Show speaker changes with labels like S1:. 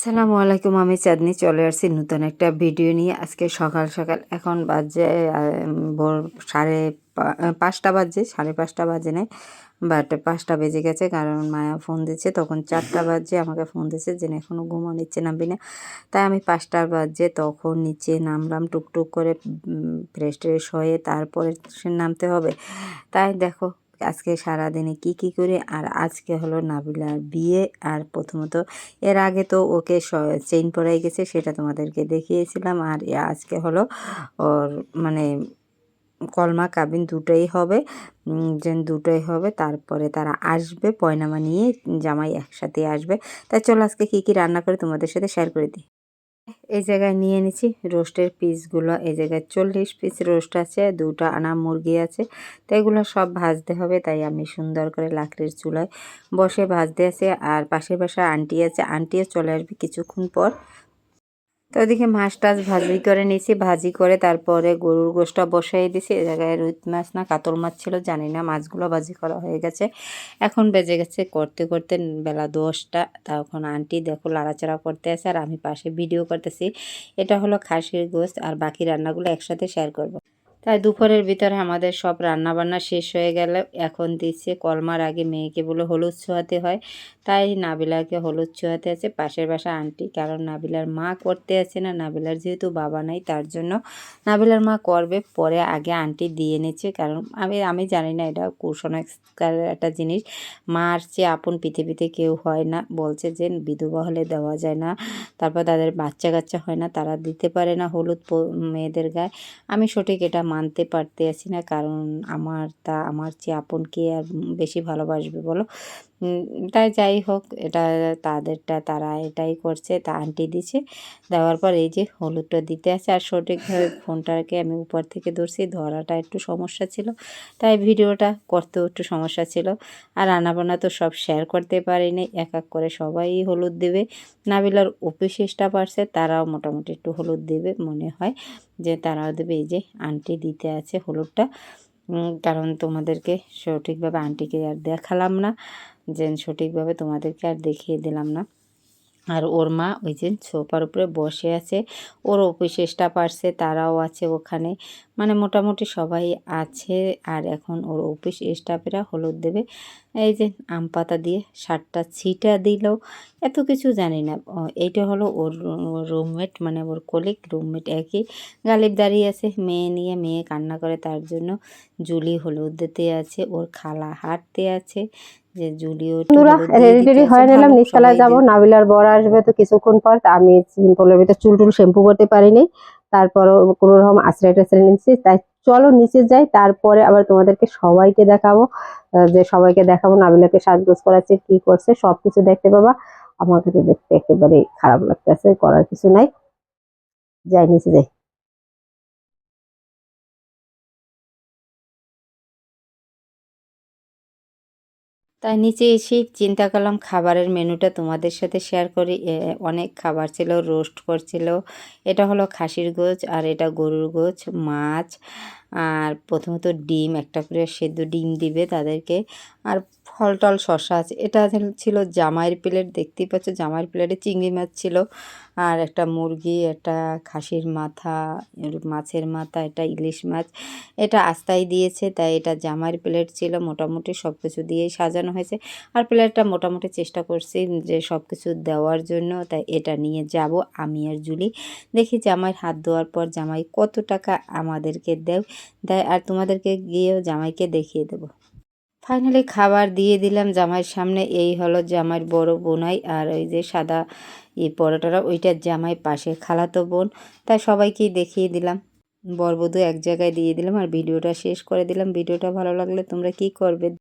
S1: আসসালামু আলাইকুম, আমি চাঁদনি চলে আসছি নতুন একটা ভিডিও নিয়ে। আজকে সকাল সকাল এখন বাজে ভোর সাড়ে পাঁচটা বাজে, সাড়ে পাঁচটা বাজে নাই বাট পাঁচটা বেজে গেছে কারণ মায়া ফোন দিচ্ছে। তখন চারটা বাজে, আমাকে ফোন দিচ্ছে যে এখনও ঘুমো নিচ্ছে নামবি না। তাই আমি পাঁচটা বাজে তখন নিচে নামলাম, টুকটুক করে ফ্রেশ ট্রেশ হয়ে তারপরে নামতে হবে। তাই দেখো আজকে সারাদিনে কি কি করে? আর আজকে হলো নাবিলার বিয়ে। আর প্রথমত এর আগে তো ওকে চেইন পরাই গেছে সেটা তোমাদেরকে দেখিয়েছিলাম। আর আজকে হলো ওর মানে কলমা কাবিন দুটোই হবে। উম, যে দুটোই হবে। তারপরে তারা আসবে পয়নামা নিয়ে জামাই একসাথে আসবে। তাই চলো আজকে কী কী রান্না করে তোমাদের সাথে শেয়ার করে দিই। এই জায়গায় নিয়ে নিছি রোস্টের পিসগুলো। এই জায়গায় চল্লিশ পিস রোস্ট আছে, দুটা আনা মুরগি আছে। তো এগুলো সব ভাজতে হবে, তাই আমি সুন্দর করে লাকড়ির চুলায় বসে ভাজতে আছে। আর পাশে পাশে আন্টি আছে, আন্টিও চলে আসবে কিছুক্ষণ পর। তো ওদিকে মাছ টাছ ভাজি করে নিয়েছি ভাজি করে তারপরে গরুর গোষ্ঠটা বসাই দিয়েছি এ জায়গায় রুই মাছ না কাতল মাছ ছিল, জানি না, মাছগুলো ভাজি করা হয়ে গেছে। এখন বেজে গেছে করতে করতে বেলা দশটা। তখন আন্টি দেখো লাড়াচাড়া করতে আছে আর আমি পাশে ভিডিও করতেছি। এটা হলো খাসির গোস্ত আর বাকি রান্নাগুলো একসাথে শেয়ার করব। তাই দুপুরের ভিতরে আমাদের সব রান্না বান্না শেষ হয়ে গেলে এখন দিচ্ছে কলমার আগে মেয়েকে বলে হলুদ ছোঁয়াতে হয়। তাই নাবিলাকে হলুদ ছোঁয়াতে আছে, পাশের বাসা আন্টি, কারণ নাবিলার মা করতে আছে না, নাবিলার যেহেতু বাবা নাই তার জন্য নাবিলার মা করবে, পরে আগে আন্টি দিয়ে নিচ্ছে, কারণ আমি আমি জানি না এটা কুসংস্কার একটা জিনিস। মার চেয়ে আপন পৃথিবীতে কেউ হয় না, বলছে যে বিধবা হলে দেওয়া যায় না, তারপর তাদের বাচ্চা কাচ্চা হয় না, তারা দিতে পারে না হলুদ মেয়েদের গায়ে। আমি সঠিক এটা মানতে পারতে আছি না। কারণ আমার তা, আমার চেয়ে আপন কে আর বেশি ভালোবাসবে বলো তাই যাই হোক, এটা তাদেরটা, তারা এটাই করছে, তা আন্টি দিছে। দেওয়ার পর এই যে হলুদটা দিতে আছে, আর সঠিকভাবে ফোনটাকে আমি উপর থেকে ধরছি, ধরাটা একটু সমস্যা ছিল, তাই ভিডিওটা করতেও একটু সমস্যা ছিল। আর রান্নাবান্না তো সব শেয়ার করতে পারিনি, এক এক করে সবাই হলুদ দেবে। নাবিলার অফিসেসটা পারছে তারাও মোটামুটি একটু হলুদ দেবে, মনে হয়। যে তারাও দেবে, এই যে আন্টি দিতে আছে হলুদটা। কারণ তোমাদেরকে সঠিকভাবে আন্টিকে আর দেখালাম না যে সঠিকভাবে তোমাদেরকে আর দেখিয়ে দিলাম না। আর ওর মা ওই যে সোফার উপরে বসে আছে। ওর অফিসেসটা পারছে তারাও আছে ওখানে। মানে মোটামুটি সবাই আছে আর এখন ওর অফিস স্টাফেরা হলুদ দেবে। এই যে আম পাতা দিয়ে সাতটা ছিটা দিল। এত কিছু জানি না। এইটা হলো ওর রুমমেট মানে ওর কলিগ, রুমমেট একই। গালিব দাঁড়িয়ে আছে, মেয়ে নিয়ে, মেয়ে কান্না করে তার জন্য। জুলি হলুদ দিতে আছে, ওর খালা হাঁটতে আছে। যে জুলিও
S2: বন্ধুরা রেডি টেডি হয়ে নিলাম নিচতলায় যাব। নাবিলার বর আসবে তো কিছুক্ষণ পর আমি সিম্পলের ভিতরে চুল টুল শ্যাম্পু করতে পারিনি। তারপর কোনো রকম আশ্রয় টাশ্রয় নিচ্ছি। তাই চলো নিচে যাই তারপরে আবার তোমাদেরকে সবাইকে দেখাবো। যে সবাইকে দেখাবো নাবিলাকে সাজগোজ করাচ্ছে কি করছে সবকিছু দেখতে পাবা। আমাকে তো দেখতে একেবারে খারাপ লাগতেছে করার কিছু নাই। যাই নিচে যাই।
S1: তাই নিচে এসে চিন্তা করলাম খাবারের মেনুটা তোমাদের সাথে শেয়ার করি। অনেক খাবার ছিল রোস্ট করছিল। এটা হলো খাসির গোছ আর এটা গরুর গোছ মাছ আর প্রথমত ডিম, একটা করে সেদ্ধ ডিম দিবে তাদেরকে। আর ফল টল শশা আছে। এটা ছিল জামাইয়ের প্লেট, দেখতেই পাচ্ছ জামাইয়ের প্লেটে চিংড়ি মাছ ছিল। আর একটা মুরগি, একটা খাসির মাথা মাছের মাথা এটা ইলিশ মাছ। এটা আস্তায় দিয়েছে, তাই এটা জামাইয়ের প্লেট ছিল। মোটামুটি সব কিছু দিয়েই সাজানো হয়েছে। আর প্লেটটা মোটামুটি চেষ্টা করছি যে সব কিছু দেওয়ার জন্য, তাই এটা নিয়ে যাব আমি আর জুলি। দেখি জামাইয়ের হাত ধোয়ার পর জামাই কত টাকা আমাদেরকে দেয়। দেয়, আর তোমাদেরকে গিয়েও জামাইকে দেখিয়ে দেবো। ফাইনালি খাবার দিয়ে দিলাম জামাইয়ের সামনে। এই হলো জামাইয়ের বড় বোনাই, আর ওই যে সাদা এই পরোটারা ওইটার জামাই পাশে খালাতো বোন। তাই সবাইকেই দেখিয়ে দিলাম। বরবধূ এক জায়গায় দিয়ে দিলাম, আর ভিডিওটা শেষ করে দিলাম। ভিডিওটা ভালো লাগলে তোমরা কি করবে?